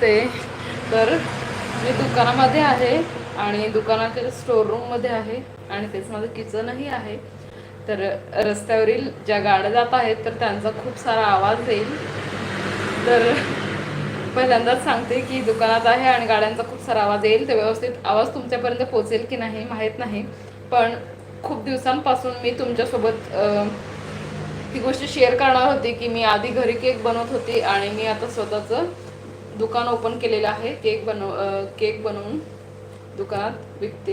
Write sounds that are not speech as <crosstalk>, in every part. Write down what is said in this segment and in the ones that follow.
असते तर मी दुकानामध्ये आहे आणि दुकानाच्या स्टोर रूममध्ये आहे आणि तेच माझं किचनही आहे. तर रस्त्यावरील ज्या गाड्या जात आहेत तर त्यांचा खूप सारा आवाज येईल. तर पहिल्यांदाच सांगते की दुकानात आहे आणि गाड्यांचा खूप सारा आवाज येईल. ते व्यवस्थित आवाज तुमच्यापर्यंत पोचेल की नाही माहीत नाही. पण खूप दिवसांपासून मी तुमच्यासोबत ही ती गोष्ट शेअर करणार होती की मी आधी घरी केक बनवत होती आणि मी आता स्वतःचं दुकान ओपन केलेलं आहे केक बनव केक बनवून दुकानात विकते.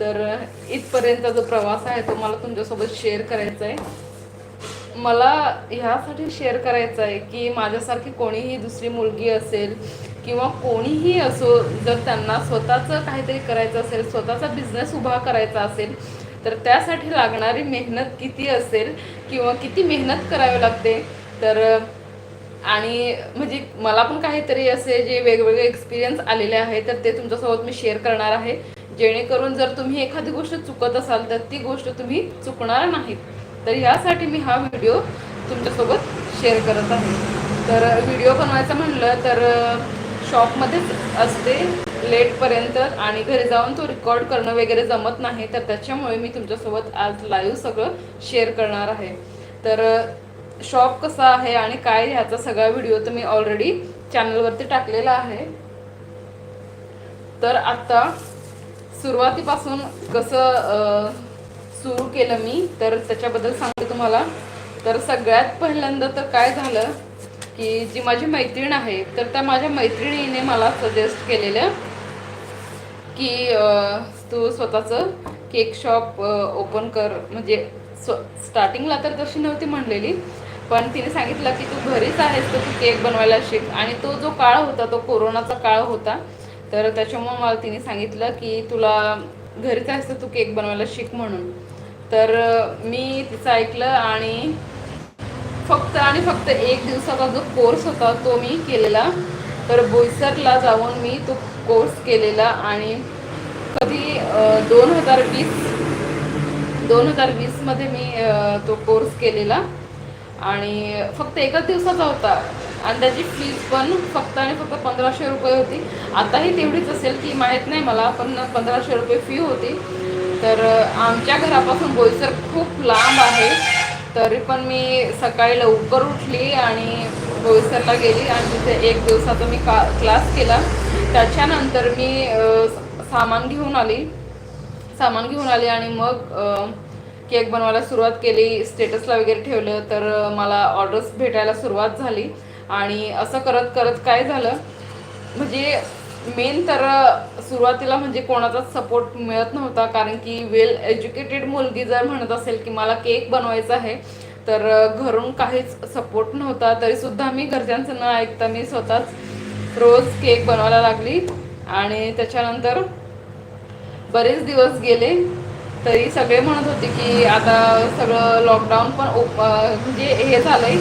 तर इथपर्यंत इथपर्यंतचा जो प्रवास आहे तो मला तुमच्यासोबत शेअर करायचा आहे. मला ह्यासाठी शेअर करायचं आहे की माझ्यासारखी कोणीही दुसरी मुलगी असेल किंवा कोणीही असो जर त्यांना स्वतःचं काहीतरी करायचं असेल स्वतःचा बिझनेस उभा करायचा असेल तर त्यासाठी लागणारी मेहनत किती असेल किंवा किती मेहनत करावी लागते? तर आणि म्हणजे मला पण काहीतरी असे जे वेगवेगळे एक्सपिरियन्स आलेले आहे तर ते तुमच्यासोबत मी शेअर करणार आहे. जेणेकरून जर तुम्ही एखादी गोष्ट चुकत असाल तर ती गोष्ट तुम्ही चुकणार नाहीत. तर यासाठी मी हा व्हिडिओ तुमच्यासोबत शेअर करत आहे. तर व्हिडिओ बनवायचा म्हणलं तर शॉपमध्येच असते लेटपर्यंत आणि घरी जाऊन तो रेकॉर्ड करणं वगैरे जमत नाही तर त्याच्यामुळे मी तुमच्यासोबत आज लाईव्ह सगळं शेअर करणार आहे. तर शॉप कसा आहे आणि काय ह्याचा सगळा व्हिडिओ तर मी ऑलरेडी चॅनलवरती टाकलेला आहे. तर आता सुरुवातीपासून कसं सुरू केलं मी तर त्याच्याबद्दल सांगते तुम्हाला. तर सगळ्यात पहिल्यांदा तर काय झालं की जी माझी मैत्रीण आहे तर त्या माझ्या मैत्रिणीने मला सजेस्ट केलेलं की तू स्वतःचं केक शॉप ओपन कर. म्हणजे स्व स्टार्टिंगला तर तशी नव्हती म्हणलेली पण तिने सांगितलं की तू घरीच आहेस तर तू केक बनवायला शिक. आणि तो जो काळ होता तो कोरोनाचा काळ होता तर त्याच्यामुळे मला तिने सांगितलं की तुला घरीच आहेस तर तू केक बनवायला शिक म्हणून. तर मी तिचं ऐकलं आणि फक्त आणि फक्त एक दिवसाचा जो कोर्स होता तो मी केलेला. तर बोईसरला जाऊन मी तो कोर्स केलेला आणि कधी दोन हजार वीस दोन हजार वीसमध्ये मी तो कोर्स केलेला. आणि फक्त एकाच दिवसाचा होता. आणि त्याची फीज पण फक्त आणि फक्त पंधराशे रुपये होती. आताही तेवढीच असेल की माहीत नाही मला पण पंधराशे रुपये फी होती. तर आमच्या घरापासून बोईसर खूप लांब आहे. तरी पण मी सकाळी लवकर उठली आणि बोईसरला गेली आणि तिथे एक दिवसाचा मी का क्लास केला. त्याच्यानंतर मी सामान घेऊन आली. सामान घेऊन आले आणि मग केक बनवायला सुरुवात केली स्टेटसला वगैरे ठेवलं तर मला ऑर्डर्स भेटायला सुरुवात झाली. आणि असं करत करत काय झालं? म्हणजे मेन तर सुरुवातीला म्हणजे कोणाचाच सपोर्ट मिळत नव्हता कारण की वेल एज्युकेटेड मुलगी जर म्हणत असेल की मला केक बनवायचा आहे तर घरून काहीच सपोर्ट नव्हता. तरीसुद्धा मी घरच्यांचं न ऐकता मी स्वतःच रोज केक बनवायला लागली. आणि त्याच्यानंतर बरेच दिवस गेले. तरी सगळे म्हणत होते की आता सगळं लॉकडाऊन पण ओप म्हणजे हे झालंय.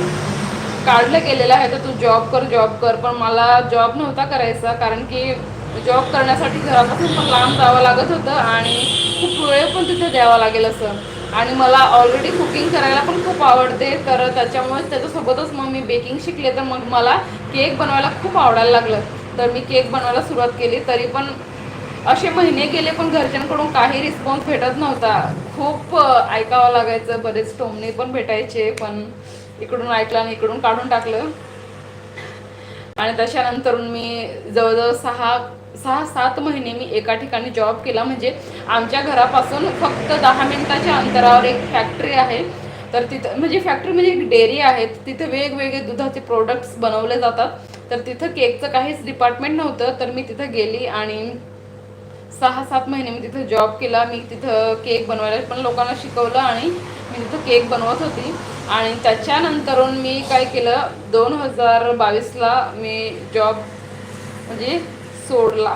काढलं गेलेलं आहे तर तू जॉब कर जॉब कर. पण मला जॉब नव्हता करायचा कारण की जॉब करण्यासाठी घरापासून पण लांब जावं लागत होतं आणि खूप वेळ पण तिथे द्यावा लागेल असं. आणि मला ऑलरेडी कुकिंग करायला पण खूप आवडते तर त्याच्यामुळे त्याच्यासोबतच मग मी बेकिंग शिकले. तर मग मला केक बनवायला खूप आवडायला लागलं. तर मी केक बनवायला सुरुवात केली तरी पण असे महिने गेले पण घरच्यांकडून काही रिस्पॉन्स भेटत नव्हता. खूप ऐकावं लागायचं. बरेच टोमणे पण भेटायचे पण इकडून ऐकलं आणि इकडून काढून टाकलं. आणि त्याच्यानंतर मी जवळजवळ सहा सहा सात महिने मी एका ठिकाणी जॉब केला. म्हणजे आमच्या घरापासून फक्त दहा मिनिटाच्या अंतरावर एक फॅक्टरी आहे. तर तिथं म्हणजे फॅक्टरी म्हणजे एक डेअरी आहे. तिथे वेगवेगळे दुधाचे प्रोडक्ट्स बनवले जातात. तर तिथं केकचं काहीच डिपार्टमेंट नव्हतं. तर मी तिथं गेली आणि सहा सात महिने मी तिथं जॉब केला. मी तिथं केक बनवायला पण लोकांना शिकवलं आणि मी तिथं केक बनवत होती. आणि त्याच्यानंतरून मी काय केलं दोन हजार बावीसला मी जॉब म्हणजे सोडला.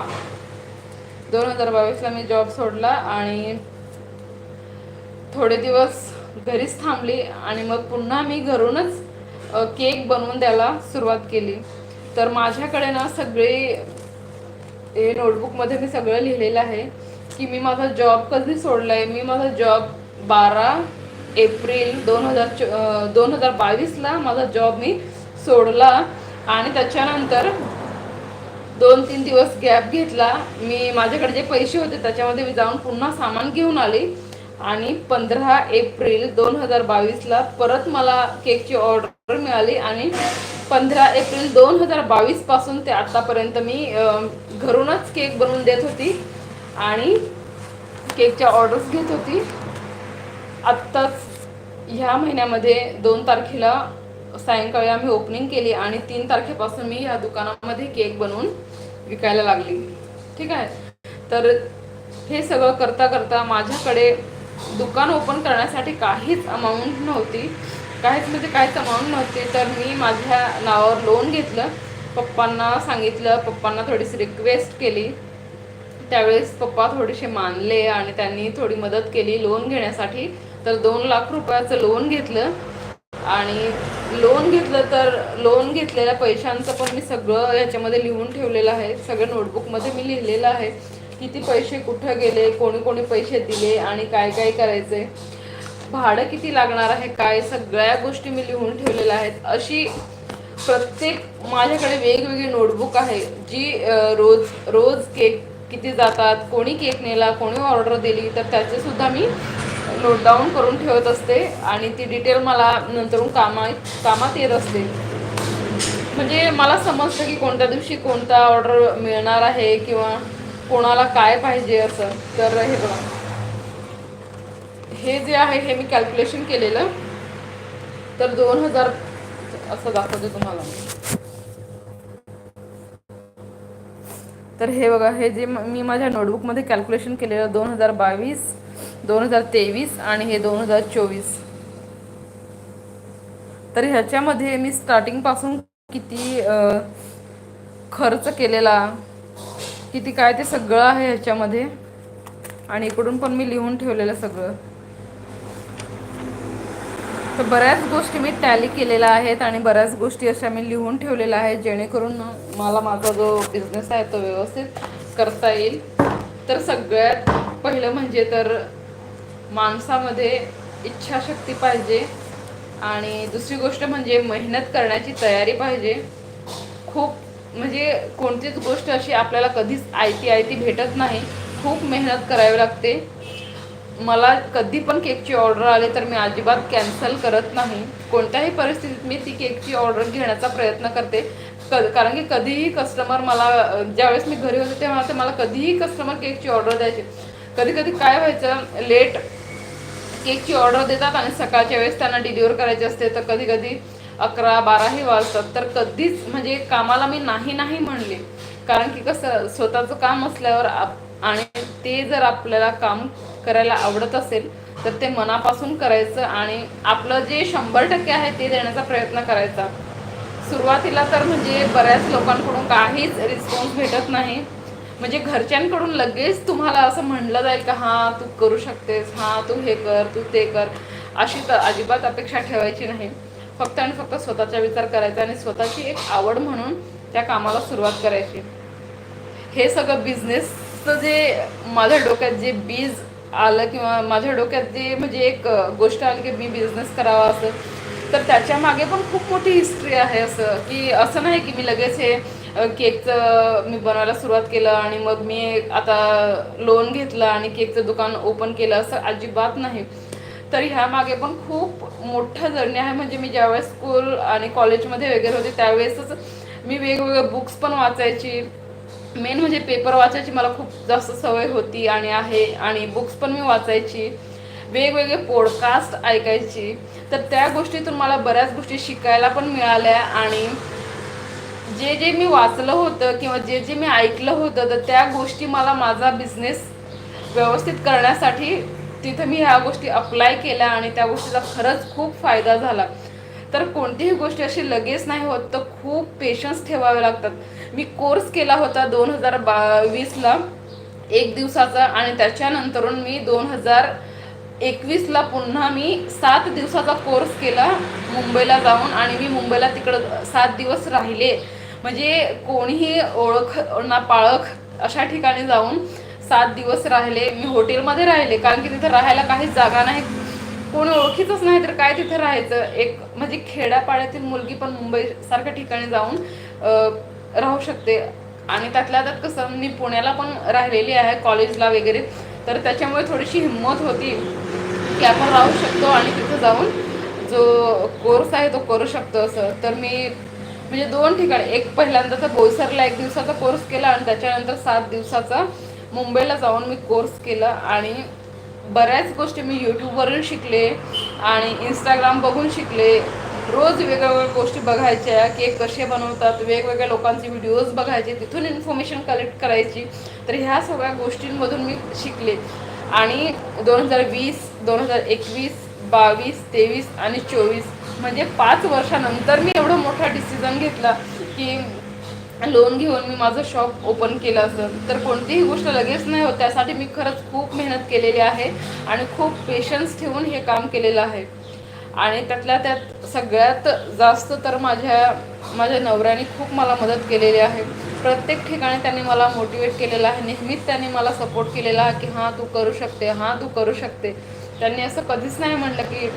दोन हजार बावीसला मी जॉब सोडला आणि थोडे दिवस घरीच थांबली आणि मग पुन्हा मी घरूनच केक बनवून द्यायला सुरुवात केली. तर माझ्याकडे ना सगळे हे नोटबुकमध्ये मी सगळं लिहिलेलं आहे की मी माझा जॉब कधी सोडलाय? मी माझा जॉब बारा एप्रिल दोन हजार च दोन हजार बावीसला माझा जॉब मी सोडला आणि त्याच्यानंतर दोन तीन दिवस गॅप घेतला. मी माझ्याकडे जे पैसे होते त्याच्यामध्ये मी जाऊन पुन्हा सामान घेऊन आले आणि पंधरा एप्रिल दोन हजार बावीसला परत मला केकची ऑर्डर मिळाली आणि पंधरा एप्रिल दोन हजार बावीसपासून ते आत्तापर्यंत मी घरूनच केक बनवून देत होती. आणि केकच्या ऑर्डर्स घेत होती. आत्ताच ह्या महिन्यामध्ये दोन तारखेला सायंकाळी आम्ही ओपनिंग केली आणि तीन तारखेपासून मी या दुकानामध्ये केक बनवून विकायला लागली. ठीक आहे? तर हे सगळं करता करता माझ्याकडे दुकान ओपन करण्यासाठी काहीच अमाऊंट नव्हती. काहीच म्हणजे काहीच अमाऊंट नव्हती. तर मी माझ्या नावावर लोन घेतलं. पप्पांना सांगितलं पप्पांना थोडीशी रिक्वेस्ट केली. त्यावेळेस पप्पा थोडेसे मानले आणि त्यांनी थोडी मदत केली लोन घेण्यासाठी. तर दोन लाख रुपयाचं लोन घेतलं. आणि लोन घेतलं तर लोन घेतलेल्या पैशांचं पण मी सगळं याच्यामध्ये लिहून ठेवलेलं आहे. सगळं नोटबुकमध्ये मी लिहिलेलं आहे. किती पैसे कुठं गेले कोणी कोणी पैसे दिले आणि काय काय करायचे. भाडं किती लागणार आहे काय सगळ्या गोष्टी मी लिहून ठेवलेल्या आहेत. अशी प्रत्येक माझ्याकडे वेगवेगळी नोटबुक आहे जी रोज रोज केक किती जातात कोणी केक नेला कोणी ऑर्डर दिली तर त्याचे सुद्धा मी नोट डाऊन करून ठेवत असते आणि ती डिटेल मला नंतरून कामा कामात येत असते. म्हणजे मला समजतं की कोणत्या दिवशी कोणता ऑर्डर मिळणार आहे किंवा कोणाला काय पाहिजे असं. तर हे बघा. हे जे आहे हे मी कॅल्क्युलेशन केलेलं. तर दोन हजार असं दाखवते तुम्हाला. तर हे बघा हे जे मी माझ्या नोटबुकमध्ये कॅल्क्युलेशन केलेलं दोन हजार बावीस दोन हजार तेवीस आणि हे दोन हजार चोवीस. तर ह्याच्यामध्ये मी स्टार्टिंगपासून किती खर्च केलेला किती काय ते सगळं आहे ह्याच्यामध्ये. आणि इकडून पण मी लिहून ठेवलेलं सगळं. तर बऱ्याच गोष्टी मी टॅली केलेल्या आहेत आणि बऱ्याच गोष्टी अशा मी लिहून ठेवलेल्या आहेत जेणेकरून मला माझा जो बिझनेस आहे तो व्यवस्थित करता येईल. तर सगळ्यात पहिलं म्हणजे तर माणसामध्ये इच्छाशक्ती पाहिजे आणि दुसरी गोष्ट म्हणजे मेहनत करण्याची तयारी पाहिजे. खूप म्हणजे कोणतीच गोष्ट अशी आपल्याला कधीच आयती आयती भेटत नाही. खूप मेहनत करावी लागते. मला कधी पण केकची ऑर्डर आली तर मी अजिबात कॅन्सल करत नाही. कोणत्याही परिस्थितीत मी ती केकची ऑर्डर घेण्याचा प्रयत्न करते. क कारण की कधीही कस्टमर मला ज्यावेळेस मी घरी होते तेव्हा ते मला कधीही कस्टमर केकची ऑर्डर द्यायचे. कधी कधी काय व्हायचं लेट केकची ऑर्डर देतात आणि सकाळच्या वेळेस त्यांना डिलिव्हर करायची असते. तर कधी कधी अकरा बाराही वाजतात. तर कधीच म्हणजे कामाला मी नाही नाही म्हणले. कारण की कसं स्वतःचं काम असल्यावर आप- आणि ते जर आपल्याला काम करायला आवडत असेल तर ते मनापासून करायचं आणि आपलं जे शंभर टक्के आहे ते देण्याचा प्रयत्न करायचा. सुरुवातीला तर म्हणजे बऱ्याच लोकांकडून काहीच रिस्पॉन्स भेटत नाही. म्हणजे घरच्यांकडून लगेच तुम्हाला असं म्हणलं जाईल का हां तू करू शकतेस हां तू हे कर तू ते कर अशी तर अजिबात अपेक्षा ठेवायची नाही. फक्त आणि फक्त स्वतःचा विचार करायचा आणि स्वतःची एक आवड म्हणून त्या कामाला सुरुवात करायची. हे सगळं बिझनेसचं जे माझ्या डोक्यात जे बीज आलं किंवा माझ्या डोक्यात जे म्हणजे एक गोष्ट आली की मी बिझनेस करावा असं तर त्याच्यामागे पण खूप मोठी हिस्ट्री आहे असं की असं नाही की मी लगेच हे केकचं मी बनवायला सुरुवात केलं आणि मग मी आता लोन घेतलं आणि केकचं दुकान ओपन केलं असं अजिबात नाही. तर ह्या मागे पण खूप मोठा जर्नी आहे. म्हणजे मी ज्यावेळेस स्कूल आणि कॉलेजमध्ये वगैरे होते त्यावेळेसच मी वेगवेगळे बुक्स पण वाचायची. मेन म्हणजे पेपर वाचायची मला खूप जास्त सवय होती आणि आहे. आणि बुक्स पण मी वाचायची. वेगवेगळे पॉडकास्ट ऐकायची. तर त्या गोष्टीतून मला बऱ्याच गोष्टी शिकायला पण मिळाल्या आणि जे जे मी वाचलं होतं किंवा जे जे मी ऐकलं होतं तर त्या गोष्टी मला माझा बिझनेस व्यवस्थित करण्यासाठी तिथं मी ह्या गोष्टी अप्लाय केल्या आणि त्या गोष्टीचा खरंच खूप फायदा झाला. तर कोणतीही गोष्ट अशी लगेच नाही होत तर खूप पेशन्स ठेवावे लागतात. मी कोर्स केला होता दोन हजार बावीसला एक दिवसाचा आणि त्याच्यानंतरून मी दोन हजार एकवीसला पुन्हा मी सात दिवसाचा कोर्स केला मुंबईला जाऊन आणि मी मुंबईला तिकडं सात दिवस राहिले. म्हणजे कोणीही ओळख ना पाळख अशा ठिकाणी जाऊन सात दिवस राहिले. मी हॉटेलमध्ये राहिले कारण की तिथं राहायला काहीच जागा नाही. कोण ओळखीचंच नाही तर काय तिथं राहायचं? एक म्हणजे खेड्यापाड्यातील मुलगी पण मुंबई सारख्या ठिकाणी जाऊन राहू शकते. आणि त्यातल्या त्यात कसं मी पुण्याला पण राहिलेली आहे कॉलेजला वगैरे तर त्याच्यामुळे थोडीशी हिंमत होती की आपण राहू शकतो आणि तिथं जाऊन जो कोर्स आहे तो करू शकतो असं. तर मी म्हणजे दोन ठिकाणी एक पहिल्यांदा तर बोईसरला एक दिवसाचा कोर्स केला आणि त्याच्यानंतर सात दिवसाचा मुंबईला जाऊन मी कोर्स केला आणि बऱ्याच गोष्टी मी यूट्यूबवरून शिकले आणि इंस्टाग्राम बघून शिकले. रोज वेगवेगळ्या गोष्टी बघायच्या केक कसे बनवतात वेगवेगळ्या लोकांचे व्हिडिओज बघायचे तिथून इन्फॉर्मेशन कलेक्ट करायची. तर ह्या सगळ्या गोष्टींमधून मी शिकले. आणि दोन हजार वीस दोन हजार एकवीस बावीस तेवीस आणि चोवीस म्हणजे पाच वर्षानंतर मी एवढा मोठा डिसिजन घेतला की लोन घेऊन मी माझं शॉप ओपन केलं असतं तर कोणतीही गोष्ट लगेच नाही होत. त्यासाठी मी खरंच खूप मेहनत केलेली आहे आणि खूप पेशन्स ठेवून हे काम केलेलं आहे. आणि त्यातल्या त्यात सगळ्यात जास्त तर माझ्या माझ्या नवऱ्याने खूप मला मदत केलेली आहे. प्रत्येक ठिकाणी त्यांनी मला मोटिवेट केलेलं आहे. नेहमीच त्यांनी मला सपोर्ट केलेला आहे की हां तू करू शकते. हां तू करू शकते. त्यांनी असं कधीच नाही म्हटलं की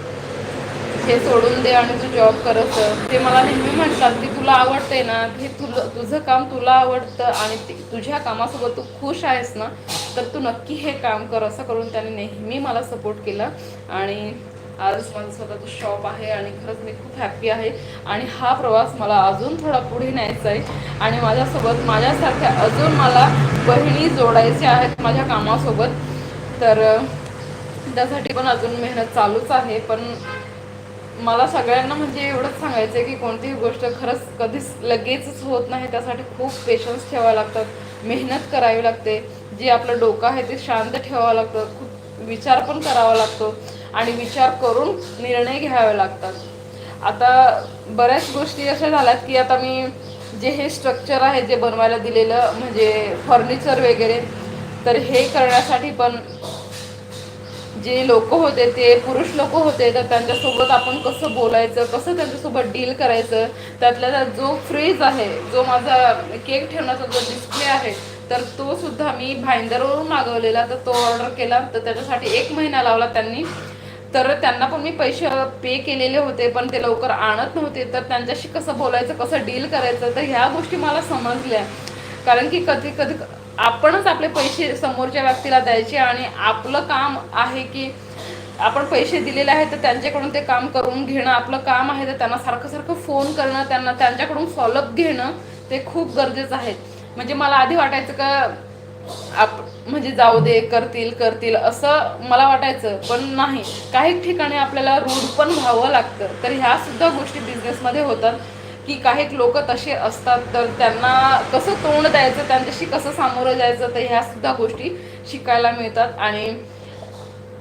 हे सोडून दे आणि तू जॉब करत ते मला नेहमी म्हणतात की तुला आवडते ना हे तुझं तुझं काम तुला आवडतं आणि तुझ्या कामासोबत तू खुश आहेस ना तर तू नक्की हे काम कर असं करून त्याने नेहमी मला सपोर्ट केला. आणि आज माझं स्वतःचं शॉप आहे आणि खरंच मी खूप हॅप्पी आहे. आणि हा प्रवास मला अजून थोडा पुढे न्यायचा आहे. आणि माझ्यासोबत माझ्यासारख्या अजून मला बहिणी जोडायच्या आहेत माझ्या कामासोबत. तर त्यासाठी पण अजून मेहनत चालूच आहे. पण मला सगळ्यांना म्हणजे एवढंच सांगायचं आहे की कोणतीही गोष्ट खरंच कधीच लगेचच होत नाही. त्यासाठी खूप पेशन्स ठेवावं लागतात मेहनत करावी लागते. जे आपलं डोकं आहे ते शांत ठेवावं लागतं. खूप विचार पण करावा लागतो. आणि विचार करून निर्णय घ्यावे लागतात. आता बऱ्याच गोष्टी अशा झाल्यात की आता मी जे हे स्ट्रक्चर आहे जे बनवायला दिलेलं म्हणजे फर्निचर वगैरे तर हे करण्यासाठी पण जे लोक होते ते पुरुष लोक होते तर त्यांच्यासोबत आपण कसं बोलायचं कसं त्यांच्यासोबत डील करायचं त्यातल्या जो फ्रीज आहे जो माझा केक ठेवण्याचा जो डिस्प्ले आहे तर तो सुद्धा मी भाईंदरवरून मागवलेला तर तो ऑर्डर केला तर त्याच्यासाठी एक महिना लावला त्यांनी. तर त्यांना पण मी पैसे पे केलेले होते पण ते लवकर आणत नव्हते तर त्यांच्याशी कसं बोलायचं कसं डील करायचं तर ह्या गोष्टी मला समजल्या. कारण की कधी कधी आपणच आपले पैसे समोरच्या व्यक्तीला द्यायचे आणि आपलं काम आहे की आपण पैसे दिलेले आहेत तर त्यांच्याकडून ते काम करून घेणं आपलं काम आहे तर त्यांना सारखं सारखं फोन करणं त्यांना त्यांच्याकडून फॉलोअप घेणं ते खूप गरजेचं आहे. म्हणजे मला आधी वाटायचं का आप म्हणजे जाऊ दे करतील करतील असं मला वाटायचं पण नाही. काही ठिकाणी आपल्याला रूढ पण व्हावं लागतं. तर ह्या सुद्धा गोष्टी बिझनेसमध्ये होतात. की काही लोक तसे असतात तर त्यांना कसं तोंड द्यायचं त्यांच्याशी कसं सामोरं जायचं तर ह्या सुद्धा गोष्टी शिकायला मिळतात. आणि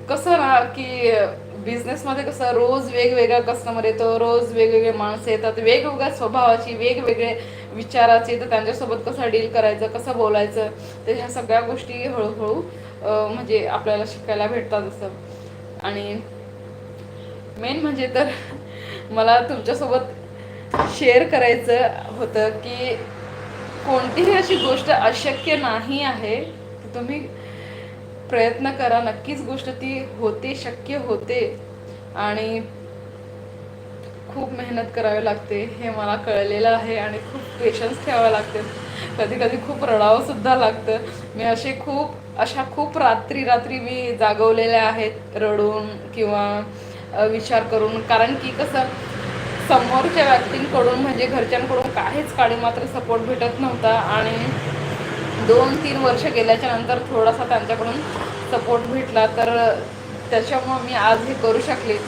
कसं ना की बिझनेसमध्ये कसं रोज वेगवेगळा कस्टमर येतो रोज वेगवेगळे माणसं येतात वेगवेगळ्या स्वभावाची वेगवेगळे विचाराची तर त्यांच्यासोबत कसं डील करायचं कसं बोलायचं तर ह्या सगळ्या गोष्टी हळूहळू म्हणजे आपल्याला शिकायला भेटतात असं. आणि मेन म्हणजे तर <laughs> मला तुमच्यासोबत शेअर करायचं होतं की कोणतीही अशी गोष्ट अशक्य नाही आहे तुम्ही प्रयत्न करा. नक्कीच गोष्ट ती होते शक्य होते. आणि खूप मेहनत करावी लागते हे मला कळलेलं आहे आणि खूप पेशन्स ठेवावे लागते. कधी कधी खूप रडावं सुद्धा लागतं. मी असे खूप अशा खूप रात्री रात्री मी जागवलेल्या आहेत रडून किंवा विचार करून. कारण की कसं समोरच्या व्यक्तींकडून म्हणजे घरच्यांकडून काहीच काळी मात्र सपोर्ट भेटत नव्हता. आणि दोन तीन वर्ष गेल्याच्यानंतर थोडासा त्यांच्याकडून सपोर्ट भेटला. तर त्याच्यामुळं मी आज हे करू शकले.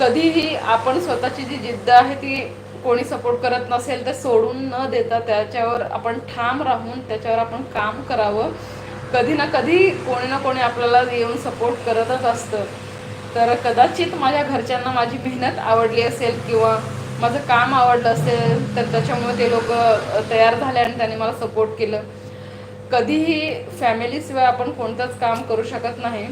कधीही आपण स्वतःची जी जिद्द आहे ती कोणी सपोर्ट करत नसेल तर सोडून न देता त्याच्यावर आपण ठाम राहून त्याच्यावर आपण काम करावं. कधी ना कधी कोणी ना कोणी आपल्याला येऊन सपोर्ट करतच असतं. तर कदाचित माझ्या घरच्यांना माझी मेहनत आवडली असेल किंवा माझं काम आवडलं असेल तर त्याच्यामुळे ते लोक तयार झाले आणि त्यांनी मला सपोर्ट केलं. कधीही फॅमिलीशिवाय आपण कोणतंच काम करू शकत नाही.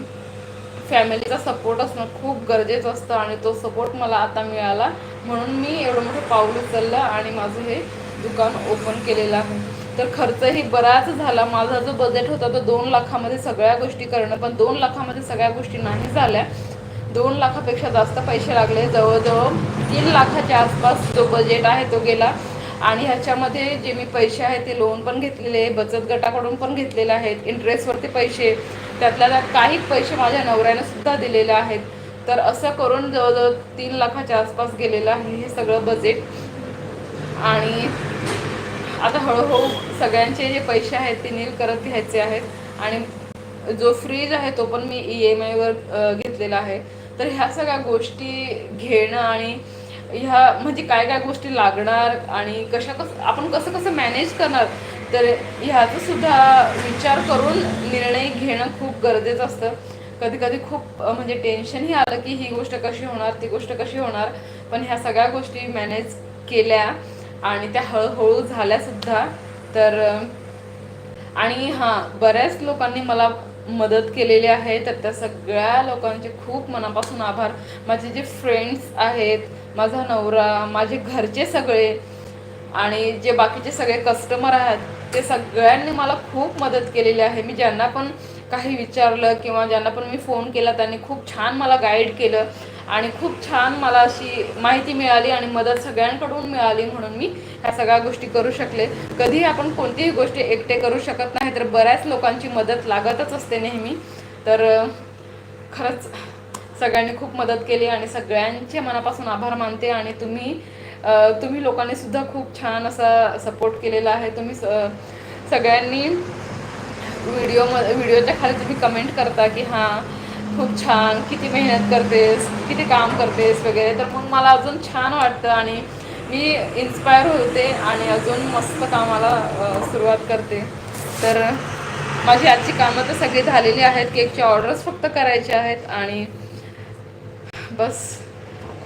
फॅमिलीचा सपोर्ट असणं खूप गरजेचं असतं आणि तो सपोर्ट मला आता मिळाला. म्हणून मी एवढं मोठं पाऊल उचललं आणि माझं हे दुकान ओपन केलेलं आहे. तर खर्चही बराच झाला. माझा जो बजेट होता तो दोन लाखामध्ये सगळ्या गोष्टी करणं पण दोन लाखामध्ये सगळ्या गोष्टी नाही झाल्या. दोन लाखापेक्षा जास्त पैसे लागले. जवळजवळ तीन लाखाच्या आसपास जो बजेट आहे तो गेला. आणि ह्याच्यामध्ये जे मी पैसे आहेत ते लोन पण घेतलेले आहे बचत गटाकडून पण घेतलेले आहेत इंटरेस्टवरती पैसे त्यातल्या त्यात काही पैसे माझ्या नवऱ्याने सुद्धा दिलेले आहेत. तर असं करून जवळजवळ तीन लाखाच्या आसपास गेलेलं आहे हे सगळं बजेट आणि आता हळूहळू सगळ्यांचे जे पैसे आहेत ते नील करत घ्यायचे आहेत. आणि जो फ्रीज आहे तो पण मी ई एम आयवर घेतलेला आहे. तर ह्या सगळ्या गोष्टी घेणं आणि ह्या म्हणजे काय काय गोष्टी लागणार आणि कशा कसं आपण कसं कसं मॅनेज करणार तर ह्याचा सुद्धा विचार करून निर्णय घेणं खूप गरजेचं असतं. कधी कधी खूप म्हणजे टेन्शनही आलं की ही गोष्ट कशी होणार ती गोष्ट कशी होणार पण ह्या सगळ्या गोष्टी मॅनेज केल्या आणि त्या हळूहळू झाल्यासुद्धा तर आणि हां बऱ्याच लोकांनी मला मदत केलेली आहे तर त्या सगळ्या लोकांचे खूप मनापासून आभार. माझे जे फ्रेंड्स आहेत माझा नवरा माझे घरचे सगळे आणि जे बाकीचे सगळे कस्टमर आहेत ते सगळ्यांनी मला खूप मदत केलेली आहे. मी ज्यांना पण काही विचारलं किंवा ज्यांना पण मी फोन केला त्यांनी खूप छान मला गाईड केलं. आणि खूप छान मला अशी माहिती मिळाली आणि मदत सगळ्यांकडून मिळाली म्हणून मी ह्या सगळ्या गोष्टी करू शकले. कधीही आपण कोणतीही गोष्टी एकटे करू शकत नाही तर बऱ्याच लोकांची मदत लागतच असते नेहमी. तर खरंच सगळ्यांनी खूप मदत केली आणि सगळ्यांचे मनापासून आभार मानते आणि तुम्ही तुम्ही लोकांनी सुद्धा खूप छान असा सपोर्ट केलेला आहे. तुम्ही स- सगळ्यांनी व्हिडिओ व्हिडिओच्या खाली तुम्ही कमेंट करता की हां खूप छान किती मेहनत करतेस किती काम करतेस वगैरे. तर मग मला अजून छान वाटतं आणि मी इन्स्पायर होते आणि अजून मस्त कामाला सुरुवात करते. तर माझी आजची कामं तर सगळी झालेली आहेत केकचे ऑर्डर्स फक्त करायचे आहेत आणि बस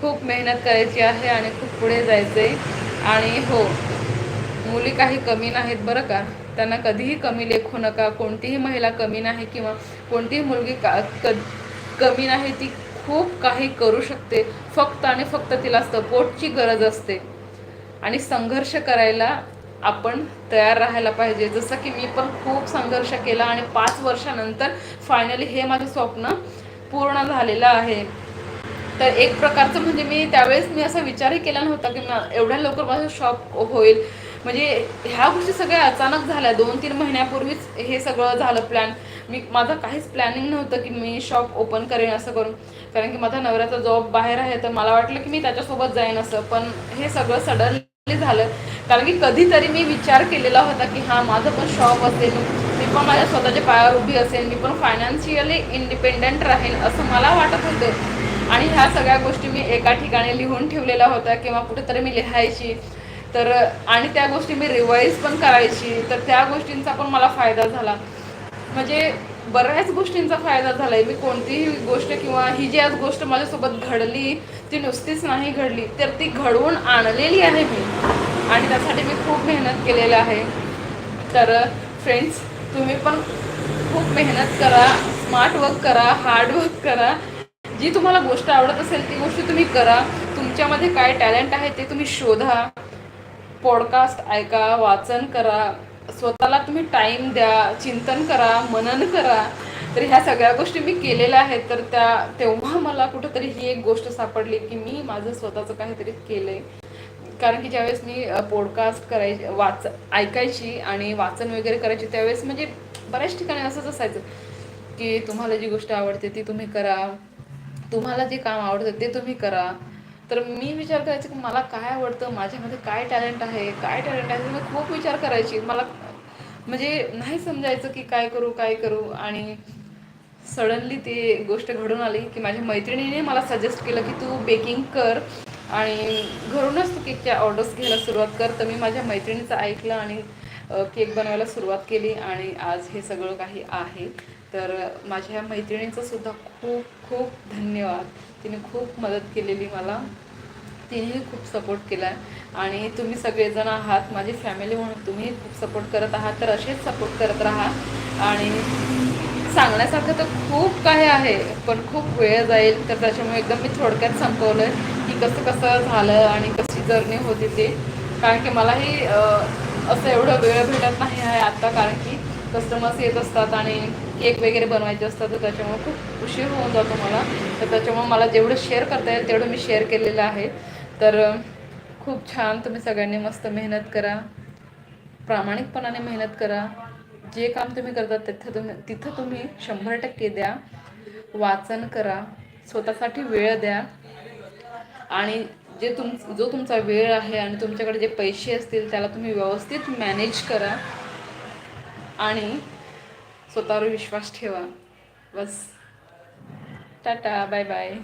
खूप मेहनत करायची आहे आणि खूप पुढे जायचं आहे आणि हो मुली काही कमी नाहीत बरं का? त्यांना कधीही कमी लेखू नका. कोणतीही महिला कमी नाही किंवा कोणतीही मुलगी का क कमी नाही ती खूप काही करू शकते. फक्त आणि फक्त तिला सपोर्टची गरज असते. आणि संघर्ष करायला आपण तयार राहायला पाहिजे. जसं की मी पण खूप संघर्ष केला आणि पाच वर्षानंतर फायनली हे माझं स्वप्न पूर्ण झालेलं आहे. तर एक प्रकारचं म्हणजे मी त्यावेळेस मी असा विचारही केला नव्हता की मग एवढ्या लवकर माझं शॉप होईल. म्हणजे ह्या गोष्टी सगळ्या अचानक झाल्या. दोन तीन महिन्यापूर्वीच हे सगळं झालं प्लॅन मी माझं काहीच प्लॅनिंग नव्हतं की मी शॉप ओपन करेन असं करून. कारण की माझा नवऱ्याचा जॉब बाहेर आहे तर मला वाटलं की मी त्याच्यासोबत जाईन असं. पण हे सगळं सडनली झालं. कारण की कधीतरी मी विचार केलेला होता की हां माझं पण शॉप असेल मी पण माझ्या स्वतःच्या पायावर उभी असेल मी पण फायनान्शियली इंडिपेंडंट राहीन असं मला वाटत होतं. आणि ह्या सगळ्या गोष्टी मी एका ठिकाणी लिहून ठेवलेल्या होत्या किंवा कुठेतरी मी लिहायची. तर आणि त्या गोष्टी मी रिवाईज पण करायची. तर त्या गोष्टींचा पण मला फायदा झाला. म्हणजे बऱ्याच गोष्टींचा फायदा झाला आहे मी कोणतीही गोष्ट किंवा ही जी आज गोष्ट माझ्यासोबत घडली ती नुसतीच नाही घडली तर ती घडवून आणलेली आहे मी. आणि त्यासाठी मी खूप मेहनत केलेलं आहे. तर फ्रेंड्स तुम्ही पण खूप मेहनत करा स्मार्ट वर्क करा हार्ड वर्क करा. जी तुम्हाला गोष्ट आवडत असेल ती गोष्ट तुम्ही करा. तुमच्यामध्ये काय टॅलेंट आहे ते तुम्ही शोधा. पॉडकास्ट ऐका वाचन करा स्वतःला तुम्ही टाईम द्या चिंतन करा मनन करा. तर ह्या सगळ्या गोष्टी मी केलेल्या आहेत. तर त्या तेव्हा मला कुठंतरी ही एक गोष्ट सापडली की मी माझं स्वतःचं काहीतरी केलं आहे कारण की ज्यावेळेस मी पॉडकास्ट करायची वाच ऐकायची आणि वाचन वगैरे करायची त्यावेळेस म्हणजे बऱ्याच ठिकाणी असंच असायचं की तुम्हाला जी गोष्ट आवडते ती तुम्ही करा. तुम्हाला जे काम आवडतं ते तुम्ही करा. तर मी विचार करायचे की मला काय आवडतं माझ्यामध्ये काय टॅलेंट आहे काय टॅलेंट आहे मी खूप विचार करायची. मला म्हणजे नाही समजायचं की काय करू काय करू. आणि सडनली ती गोष्ट घडून आली की माझ्या मैत्रिणीने मला सजेस्ट केलं की तू बेकिंग कर. आणि घरूनच तू केकच्या ऑर्डर्स घ्यायला सुरुवात कर. तर मी माझ्या मैत्रिणीचं ऐकलं आणि केक बनवायला सुरुवात केली आणि आज हे सगळं काही आहे. तर माझ्या मैत्रिणीचं सुद्धा खूप खूप धन्यवाद. तिने खूप मदत केलेली मला. तिनेही खूप सपोर्ट केला आहे आणि तुम्ही सगळेजण आहात माझी फॅमिली म्हणून तुम्ही खूप सपोर्ट करत आहात तर असेच सपोर्ट करत राहा. आणि सांगण्यासारखं तर खूप काही आहे पण खूप वेळ जाईल. तर त्याच्यामुळे एकदम मी थोडक्यात संपवलं आहे की कसं कसं झालं आणि कशी जर्नी होती ते. कारण की मलाही असं एवढं वेळ भेटत नाही आहे आत्ता कारण की कस्टमर्स येत असतात आणि केक वगैरे बनवायचे असतात तर त्याच्यामुळे खूप उशीर होऊन जातो मला. तर त्याच्यामुळे मला जेवढं शेअर करता येईल तेवढं मी शेअर केलेलं आहे. तर खूप छान तुम्ही सगळ्यांनी मस्त मेहनत करा. प्रामाणिकपणाने मेहनत करा. जे काम तुम्ही करता तिथं तुम्ही तिथं तुम्ही शंभर टक्के द्या. वाचन करा. स्वतःसाठी वेळ द्या. आणि जे तुम जो तुमचा वेळ आहे आणि तुमच्याकडे जे पैसे असतील त्याला तुम्ही व्यवस्थित मॅनेज करा. आणि स्वतःवर विश्वास ठेवा. बस. Tata bye bye